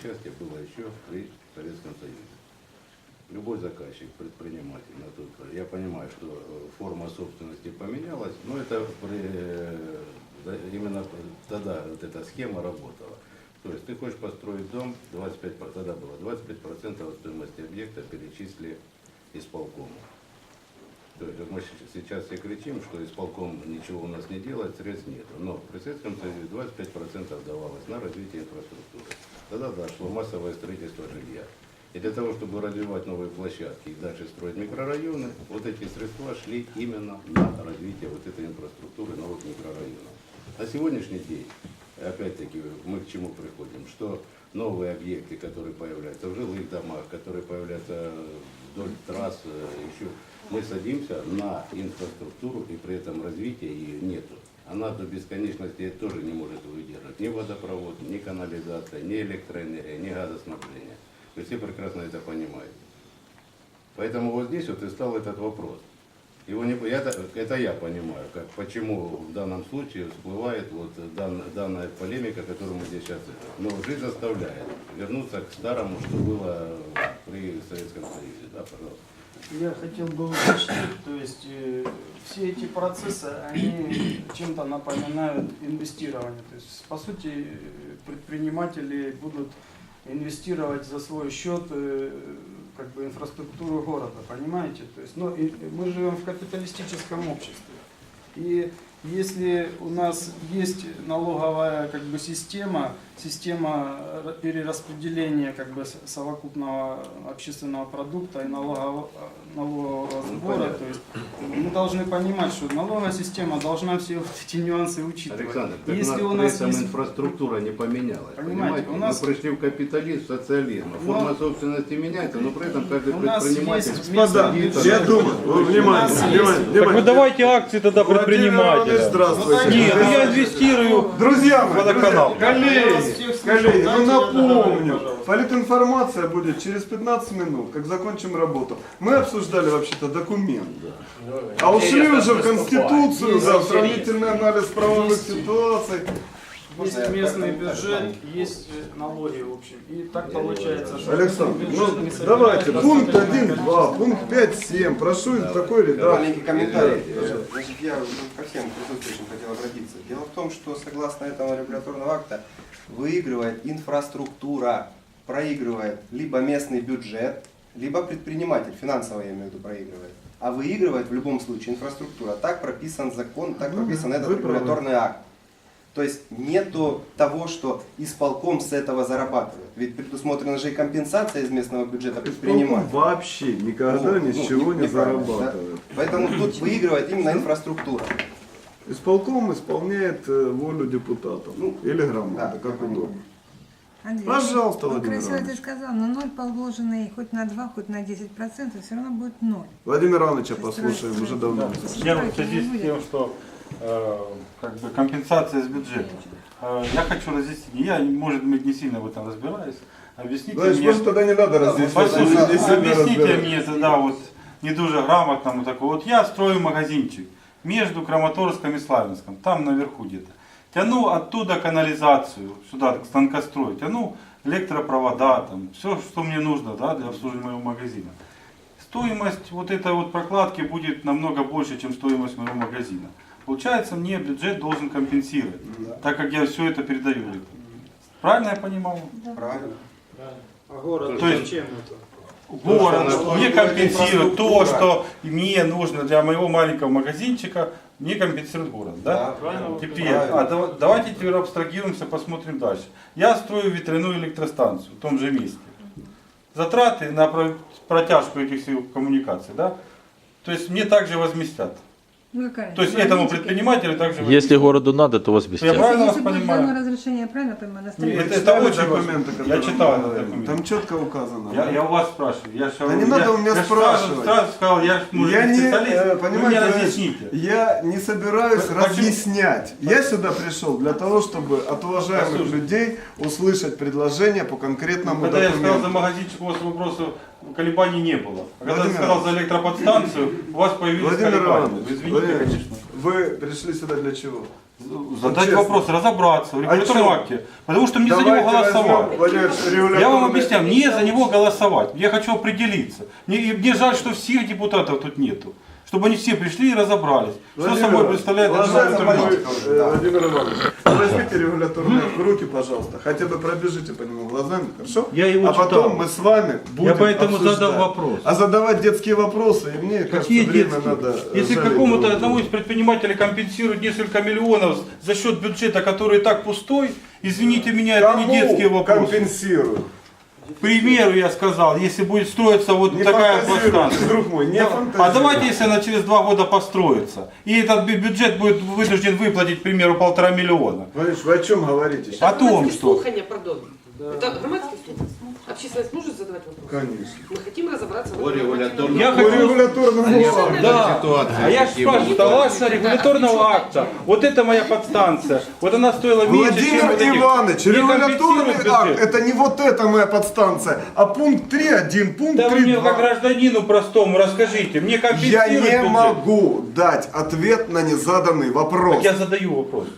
участие было еще при Советском Союзе. Любой заказчик, предприниматель, на я понимаю, что э, форма собственности поменялась, но это при, э, именно тогда вот эта схема работала. То есть ты хочешь построить дом, 25, по- тогда было 25% от стоимости объекта перечисли исполкому. То есть мы сейчас все кричим, что исполком ничего у нас не делает, средств нет. Но при Советском Союзе 25% давалось на развитие инфраструктуры. Тогда да, шло массовое строительство жилья. И для того, чтобы развивать новые площадки и дальше строить микрорайоны, вот эти средства шли именно на развитие вот этой инфраструктуры новых микрорайонов. На сегодняшний день, опять-таки, мы к чему приходим, что новые объекты, которые появляются в жилых домах, которые появляются вдоль трасс, э, еще, мы садимся на инфраструктуру, и при этом развития ее нету. Она до бесконечности тоже не может выдержать ни водопровод, ни канализация, ни электроэнергия, ни газоснабжение. Вы все прекрасно это понимаете. Поэтому вот здесь вот и стал этот вопрос. Его не, это, это я понимаю, как, почему в данном случае всплывает вот дан- данная полемика, которую мы здесь сейчас... Но жизнь заставляет вернуться к старому, что было при Советском Союзе. Да, пожалуйста. Я хотел бы уточнить, то есть э, все эти процессы, они чем-то напоминают инвестирование. То есть, по сути, предприниматели будут инвестировать за свой счет э, как бы инфраструктуру города, понимаете? То есть, ну, и мы живем в капиталистическом обществе. И если у нас есть налоговая как бы система, система ра- перераспределения как бы совокупного общественного продукта и налогового, налогового сбора, понятно. то есть мы должны понимать, что налоговая система должна все вот эти нюансы учитывать. Александр, так Если у у нас нас при этом есть инфраструктура не поменялась. Понимаете, у нас- Мы пришли в капитализм, в социализм. Но- Форма собственности меняется, но при этом каждый у нас предприниматель... есть Господа, местный я думаю, вы, внимание, У нас внимание, есть- внимание. Так вы давайте акции тогда Владимир Предпринимателя. здравствуйте. Нет, ну я инвестирую. Друзья мои, Водоканал. друзья, коллеги, коллеги, ну напомню, политинформация будет через 15 минут, как закончим работу. Мы обсуждали вообще-то документ. А ушли уже в Конституцию, да, в сравнительный анализ правовых Есть. Есть местный бюджет, есть э, налоги, в общем. И так получается, что Александр, ну давайте, пункт достаточное 1.2, пункт 5.7, прошу в такой редакции. Маленький комментарий. Э, Значит, я ну, ко всем присутствующим хотел обратиться. Дело в том, что согласно этому регуляторного акта выигрывает инфраструктура, проигрывает либо местный бюджет, либо предприниматель, финансово я имею в виду, проигрывает. А выигрывает в любом случае инфраструктура. Так прописан закон, так Ну, прописан этот регуляторный акт. То есть нету того, что исполком с этого зарабатывает. Ведь предусмотрена же и компенсация из местного бюджета Исполком предпринимателя. вообще никогда Ну, ни с ну, чего не неправильно, да? зарабатывает. Поэтому тут выигрывает именно инфраструктура. Исполком исполняет э, волю депутатов Ну, или громады, да, как удобно. Андрей, Пожалуйста, ну, Владимир красиво ты Иванович. сказал, но ноль положенный хоть на 2, хоть на 10 процентов, все равно будет ноль. То есть послушаем, уже давно. Не. Я в связи с тем, что как бы компенсация с бюджета. Э, я хочу разъяснить. Я, может быть, не сильно в этом разбираюсь. Объясните Значит, мне. тогда не надо разъяснять, Послушайте, объясните мне тогда вот не дуже грамотному такой. Вот я строю магазинчик между Краматорском и Славянском, там наверху где-то. Тяну оттуда канализацию, сюда, к станкострою, тяну электропровода, там, все, что мне нужно да, для обслуживания моего магазина. Стоимость вот этой вот прокладки будет намного больше, чем стоимость моего магазина. Получается, мне бюджет должен компенсировать, так как я все это передаю. Правильно я понимаю? Правильно. А город То есть- зачем это? город что мне компенсирует то, что мне нужно для моего маленького магазинчика, мне компенсирует город, да? правильно. Теперь, Правильно. а дава- давайте теперь абстрагируемся, посмотрим дальше. Я строю ветряную электростанцию в том же месте. Затраты на про- протяжку этих коммуникаций, да? То есть мне также возместят. Ну, какая? То есть этому предпринимателю также Если городу надо, то вас Я бесят. правильно вас Если будет понимаю? дано разрешение, правильно понимаю, на Нет, строительство? это- очень документы, важно. которые Я читал мы этот документ. Там четко указано. Я, я у вас спрашиваю. Я, Да не надо у меня я спрашивать. Сразу, сразу сказал, я, ж, может, Я не, специалист, э, вы разъясните. я не собираюсь Почему? разъяснять. Я сюда пришел для того, чтобы от уважаемых Послушайте. людей услышать предложение по конкретному Когда я сказал за документу. магазинчик, у вас вопросов колебаний не было. А когда Владимир сказал за электроподстанцию, у вас появились Владимир колебания. Вы извините, Владимир конечно. вы пришли сюда для чего? задать честно. вопрос, разобраться в регуляторном чё? акте. Потому что мне за него голосовать. возьмем, Я вам объясняю, мне за него голосовать. Я хочу определиться. Мне, мне жаль, что всех депутатов тут нету. Чтобы они все пришли и разобрались. Что Владимир собой Иванович, представляет регуляторный акт. э, Владимир Иванович, возьмите в руки, пожалуйста. Хотя бы пробежите по нему глазами, хорошо? Я его а потом читал. мы с вами будем поэтому обсуждать. задал вопрос. А задавать детские вопросы, и мне кажется, Какие время детские? надо... Если какому-то одному из предпринимателей компенсируют несколько миллионов за счет бюджета, который и так пустой, извините меня, это не Кому детские вопросы. компенсируют? К примеру, я сказал, если будет строиться вот Не такая подстанция. друг мой, не. А давайте, если она через два года построится, и этот бю- бюджет будет вынужден выплатить, к примеру, полтора миллиона. Владимир, вы о чем говорите сейчас? О том, Громадские что... слухания, пардон. Это громадский слух. Общественность может задавать вопросы? Конечно. Мы хотим разобраться в О этом регуляторном Я По хочу... регуляторному акту. Да. ситуации. А я же какие спрашиваю, согласно регуляторного акта, вот это моя подстанция, вот она стоила меньше, чем Владимир вот этих. Иванович, Не регуляторный компенсирует акт, бюджет. это не вот эта моя подстанция, а пункт 3.1, пункт Да вы мне как 3.2. гражданину простому расскажите, мне Я компенсируют не могу дать ответ на незаданный вопрос. Так я задаю вопрос.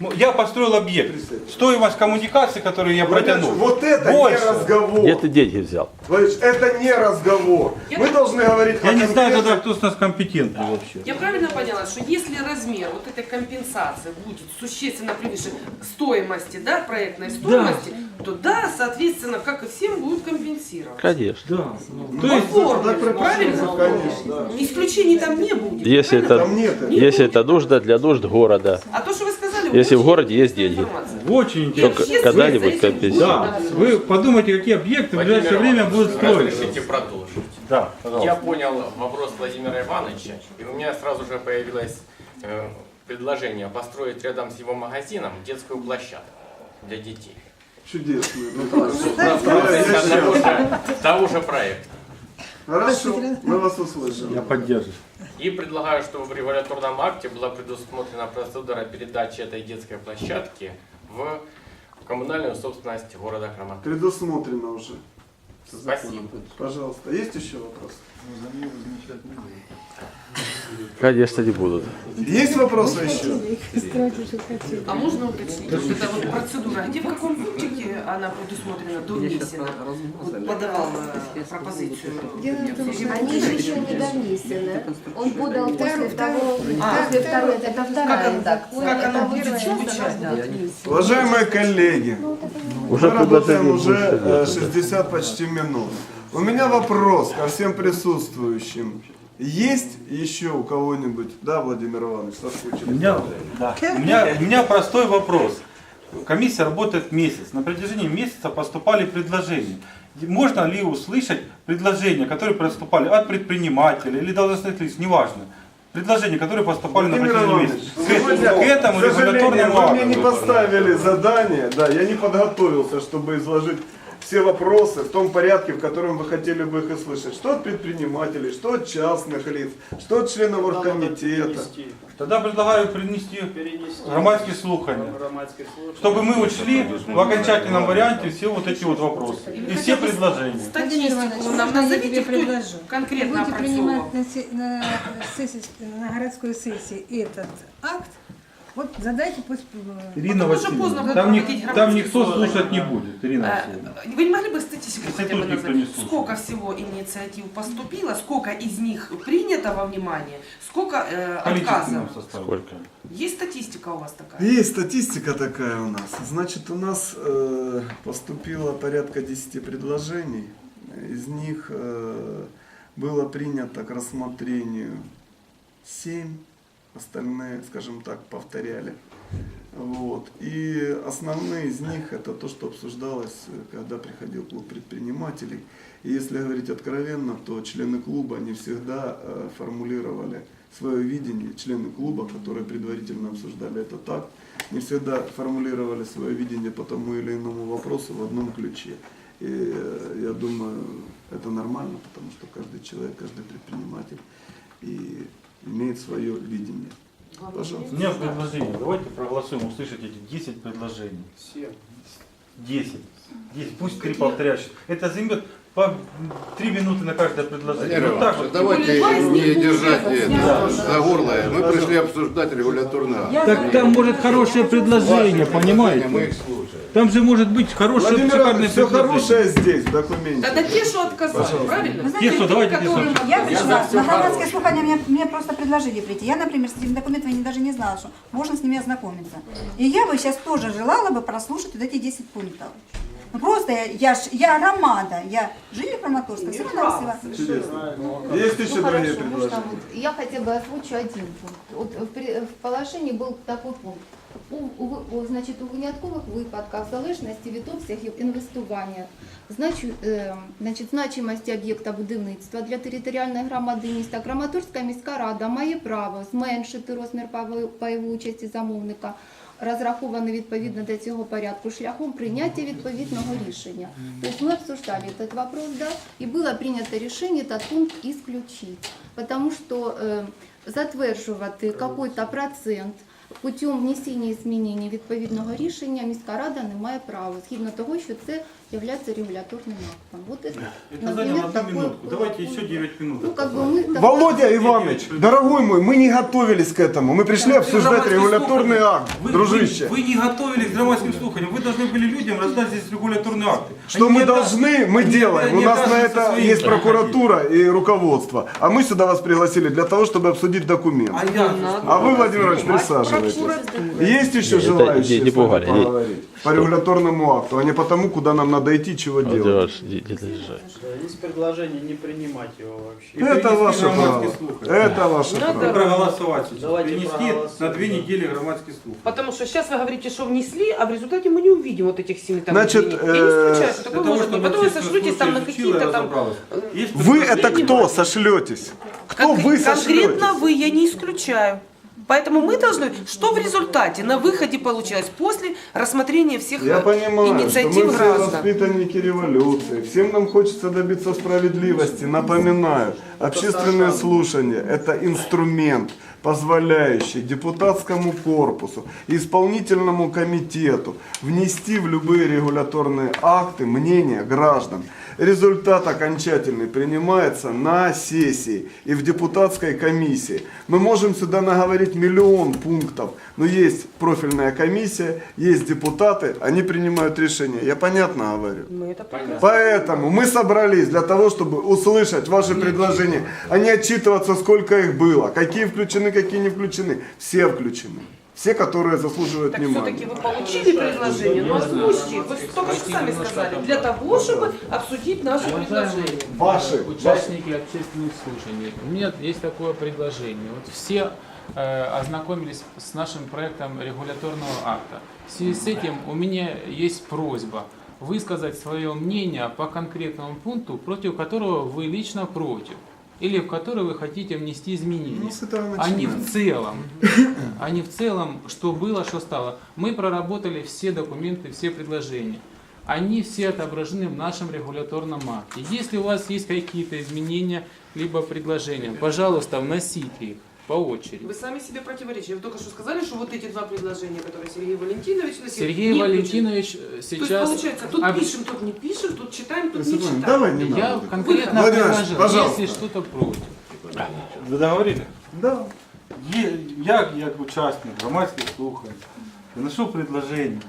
Ну, Я построил объект. Стоимость коммуникации, которую я Владимир, протянул, вот это больше. не разговор. Где ты деньги взял? Владимир, это не разговор. Мы должны говорить Я не знаю тогда, кто с нас компетентный вообще. Я правильно поняла, что если размер вот этой компенсации будет существенно превыше стоимости, да, проектной стоимости, то да, соответственно, как и всем, будут компенсировать. Конечно. Да. Ну, То есть, пропишем, правильно? конечно, да. Исключений там не будет. Если правильно? это, Там нет этого. если это нужно для нужд города. А то, что вы сказали, Если в городе есть деньги. очень интересно. когда-нибудь компенсируют. Да, вы подумайте, какие объекты в ближайшее время будут строиться. Разрешите продолжить. Да, Я пожалуйста. понял вопрос Владимира Ивановича, и у меня сразу же появилось э, предложение построить рядом с его магазином детскую площадку для детей. Чудесно. Ну, В рамках того же, проекта. Хорошо, мы вас услышали. Я поддерживаю. И предлагаю, чтобы в регуляторном акте была предусмотрена процедура передачи этой детской площадки в коммунальную собственность города Краматорск. Предусмотрено уже. Спасибо. Пожалуйста, есть еще вопросы? Конечно, не будут. Есть вопросы еще? А можно уточнить, вот эта вот процедура, где в каком пунктике она предусмотрена до внесена? Вот подавал пропозицию. Дело в том, что Они еще не довнесены. Он подал после того, А. после второй, это Как вторая как звучать, она будет внесена. Уважаемые коллеги, Уже мы работаем предложение уже больше э, 60 почти минут. У меня вопрос ко всем присутствующим. Есть еще у кого-нибудь? Да, Владимир Иванович, У соскучились? меня, да, у, меня, у меня простой вопрос. Комиссия работает месяц. На протяжении месяца поступали предложения. Можно ли услышать предложения, которые поступали от предпринимателей или должностных лиц, неважно. Предложения, которые поступали на Владимир протяжении Иванович, месяца. К, сегодня, к этому регуляторному вы мне не акту. поставили задание, да, я не подготовился, чтобы изложить все вопросы в том порядке, в котором вы хотели бы их услышать. Что от предпринимателей, что от частных лиц, что от членов оргкомитета. Тогда предлагаю принести громадские слухания. Громадские слухания. Чтобы мы учли в окончательном варианте все вот эти вот вопросы и все предложения. Статистику нам назовите, предложу? конкретно Будете принимать на, на, сессии, на городской сессии этот акт, вот задайте пусть... э, Ирина Потому что Васильевна, поздно будет там, ни- проводить там громадские никто слушать не будет, Ирина Э, Васильевна. Вы не могли бы статистику хотя бы Институт никто не назвать? слушает. Сколько всего инициатив поступило, сколько из них принято во внимание, сколько э, отказов? составе. Сколько? Есть статистика у вас такая? Есть статистика такая у нас. Значит, у нас э, поступило порядка 10 предложений. Из них э, было принято к рассмотрению 7, остальные, скажем так, повторяли. Вот. И основные из них это то, что обсуждалось, э, когда приходил клуб предпринимателей. И если говорить откровенно, то члены клуба не всегда э, формулировали свое видение, члены клуба, которые предварительно обсуждали это так, не всегда формулировали свое видение по тому или иному вопросу в одном ключе. И э, я думаю, это нормально, потому что каждый человек, каждый предприниматель и имеет свое видение. Пожалуйста. У меня предложение. Давайте проголосуем, услышать эти 10 предложений. Все. 10. 10. Пусть три Какие? повторяющих. Это займет по три минуты на каждое предложение. Вот так Иванович, вот. давайте не держать это за горло. Мы пришли обсуждать регуляторный акт. Так там может хорошее предложение, понимаете? Мы их слушаем. Там же может быть хорошее, Владимир шикарное Иванович, все предложение. хорошее здесь, в документе. Тогда те, что отказали, правильно? Те, что, давайте те, что. Я пришла на громадское слухание, мне, мне просто предложили прийти. Я, например, с этими документами не- даже не знала, что можно с ними ознакомиться. И я бы сейчас тоже желала бы прослушать вот эти 10 пунктов. Ну просто я, я, ж- я громада, я житель Краматорска, всего навсего. Чудесно. Есть еще Ну, другие хорошо, можно предложения? вот я хотя бы озвучу один пункт. Вот в, при- в положении был такой пункт. У, у, у, значить, у виняткових випадках, в залежності від обсягів інвестування, значу, е, значить, значимості об'єкта будівництва для територіальної громади міста Краматорська міська рада має право зменшити розмір пайової- пайової участі замовника, розрахований відповідно до цього порядку, шляхом прийняття відповідного рішення. Тобто ми обсуждали этот вопрос, да, и было принято решение этот пункт исключить, потому что э, затверджувати какой-то процент путем внесення змінень відповідного рішення міська рада не має права, згідно того, що це є регуляторним актом. Вот это, Это заняло одну минутку. Давайте еще 9 минут. Ну, как бы мы Володя Иванович, дорогой мой, мы не готовились к этому. Мы пришли обсуждать регуляторный слухания. акт, Вы, дружище. Вы, вы не готовились к громадским слуханиям. Вы должны были людям раздать здесь регуляторные акты. Что Они мы должны, мы делаем. У нас на это своим есть прокуратура и руководство. А мы сюда вас пригласили для того, чтобы обсудить документ. А я А вы, Владимир Ильич, присаживайтесь. Есть еще желающие не- не- поговорить по регуляторному акту, а не потому, куда нам надо идти, чего Вот делать? Есть предложение не принимать его вообще. И Это ваше право. слухания. Это ваше Надо право. проголосовать. Давайте проголосуем. на две недели громадский слух. Потому что сейчас вы говорите, что внесли, а в результате мы не увидим вот этих семи там Значит. Я не э, исключаю, что такое может быть. Потом вы сошлетесь там на какие-то там... Вы это кто сошлетесь? Кто вы сошлетесь? Конкретно вы, я не исключаю. Поэтому мы должны, что в результате на выходе получилось после рассмотрения всех Я э, понимаю, что инициатив мы все граждан. воспитанники революции. Всем нам хочется добиться справедливости. Напоминаю, общественные слушания – это инструмент, позволяющий депутатскому корпусу и исполнительному комитету внести в любые регуляторные акты мнения граждан. Результат окончательный принимается на сессии и в депутатской комиссии. Мы можем сюда наговорить миллион пунктов, но есть профильная комиссия, есть депутаты, они принимают решения. Я понятно говорю. Мы это прекрасно. Поэтому мы собрались для того, чтобы услышать ваши предложения, а не отчитываться, сколько их было, какие включены, какие не включены. Все включены. Все, которые заслуживают Так все-таки внимания. вы получили предложение, но озвучьте. Вы только что сами сказали, для того, чтобы обсудить наши предложения. Ваши. Участники общественных слушаний. У меня есть такое предложение. Вот все э, ознакомились с нашим проектом регуляторного акта. В связи с этим у меня есть просьба высказать свое мнение по конкретному пункту, против которого вы лично против. Или в который вы хотите внести изменения. Ну, а не в целом. А не в целом, что было, что стало. Мы проработали все документы, все предложения. Они все отображены в нашем регуляторном акте. Если у вас есть какие-то изменения, либо предложения, пожалуйста, вносите их по очереди. Вы сами себе противоречите. Вы только что сказали, что вот эти два предложения, которые Сергей Валентинович Сергей не Валентинович э, включены. То есть сейчас... получается, тут об- пишем, тут не пишем, тут читаем, тут не читаем. давай не Я надо. конкретно Владимир Ильич, предложил, пожалуйста. если что-то против. Ви договорили? Да. Я, як участник громадських слухань, вношу предложение.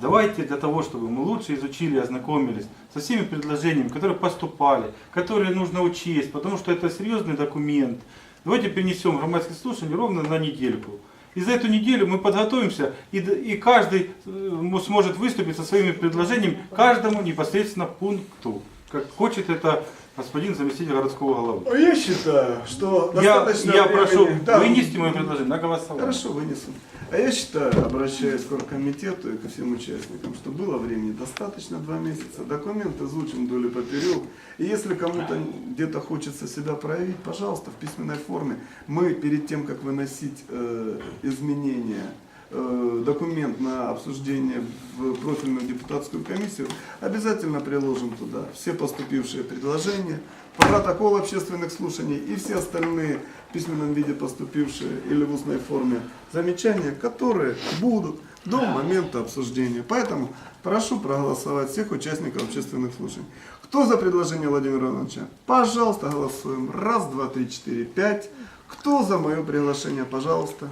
Давайте для того, чтобы мы лучше изучили и ознакомились со всеми предложениями, которые поступали, которые нужно учесть, потому что это серьезный документ. Давайте перенесем громадские слушания ровно на недельку. И за эту неделю мы подготовимся, и, и каждый э, сможет выступить со своими предложениями каждому непосредственно пункту, как хочет это господин заместитель городского головы. Я считаю, что Я, достаточно я времени- прошу Да. вынести мое предложение на голосование. Хорошо, вынесу. А я считаю, обращаясь к оргкомитету и ко всем участникам, что было времени достаточно, два месяца. Документ изучим вдоль и поперек. И если кому-то где-то хочется себя проявить, пожалуйста, в письменной форме. Мы перед тем, как выносить э, изменения, документ на обсуждение в профильную депутатскую комиссию, обязательно приложим туда все поступившие предложения, протокол общественных слушаний и все остальные в письменном виде поступившие или в устной форме замечания, которые будут до момента обсуждения. Поэтому прошу проголосовать всех участников общественных слушаний. Кто за предложение Владимира Ивановича? Пожалуйста, голосуем. Раз, два, три, четыре, пять. Кто за мое приглашение? Пожалуйста.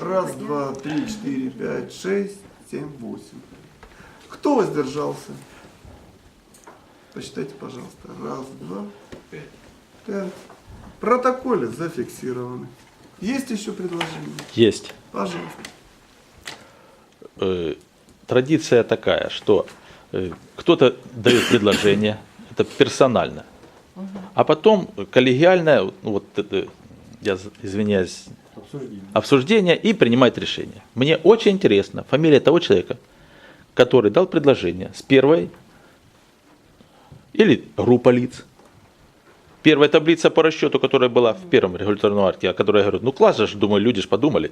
Раз, два, три, четыре, пять, шесть, семь, восемь. Кто воздержался? Посчитайте, пожалуйста. Раз, два, пять. В протоколе зафиксированы. Есть еще предложения? Есть. Пожалуйста. Э, Традиция такая, что э, кто-то дает предложение, это персонально, а потом коллегиальное, ну, вот это, я извиняюсь, обсуждение и принимает решение. Мне очень интересно фамилия того человека, который дал предложение с первой или группа лиц. Первая таблица по расчету, которая была в первом регуляторном акте, о которой я говорю, ну класс же, думаю, люди же подумали.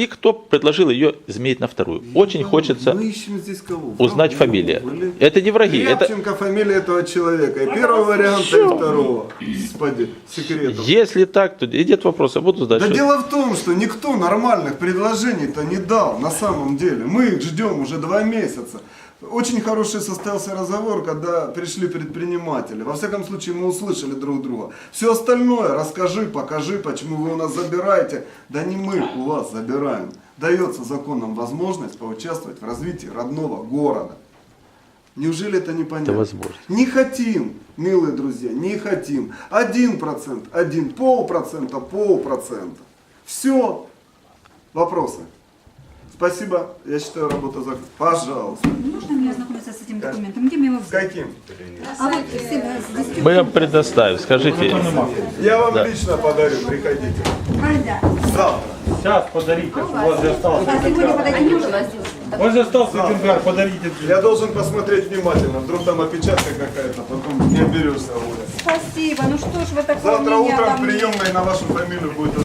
И кто предложил ее изменить на вторую. Очень хочется Мы ищем здесь кого? узнать фамилия. или- Это не враги, это Рябченко фамилия этого человека. И первого варианта, и второго. Господи, секретов. если так, то идет вопрос, я буду Да дальше. дело в том, что никто нормальных предложений-то не дал на самом деле. Мы их ждем уже два месяца. Очень хороший состоялся разговор, когда пришли предприниматели. Во всяком случае, мы услышали друг друга. Все остальное расскажи, покажи, почему вы у нас забираете. Да не мы у вас забираем. Дается законом возможность поучаствовать в развитии родного города. Неужели это не понятно? Это возможно. Не хотим, милые друзья, не хотим. Один процент, один, полпроцента, полпроцента. Все. Вопросы? Спасибо. Я считаю, работа закончена. Пожалуйста. Можно мне ознакомиться с этим документом? Где мне его С взять? каким? А вот всегда здесь. Мы вам предоставим, скажите. Я вам Да. лично подарю, приходите. Когда? Завтра. Сейчас подарите, у вас же остался. А сегодня подойти не может? У вас же остался экземпляр, подарите. Я должен посмотреть внимательно. Вдруг там опечатка какая-то, потом не берешься, Оля. Спасибо. Ну что ж вы такое Завтра обо утром в мне? приемной на вашу фамилию будет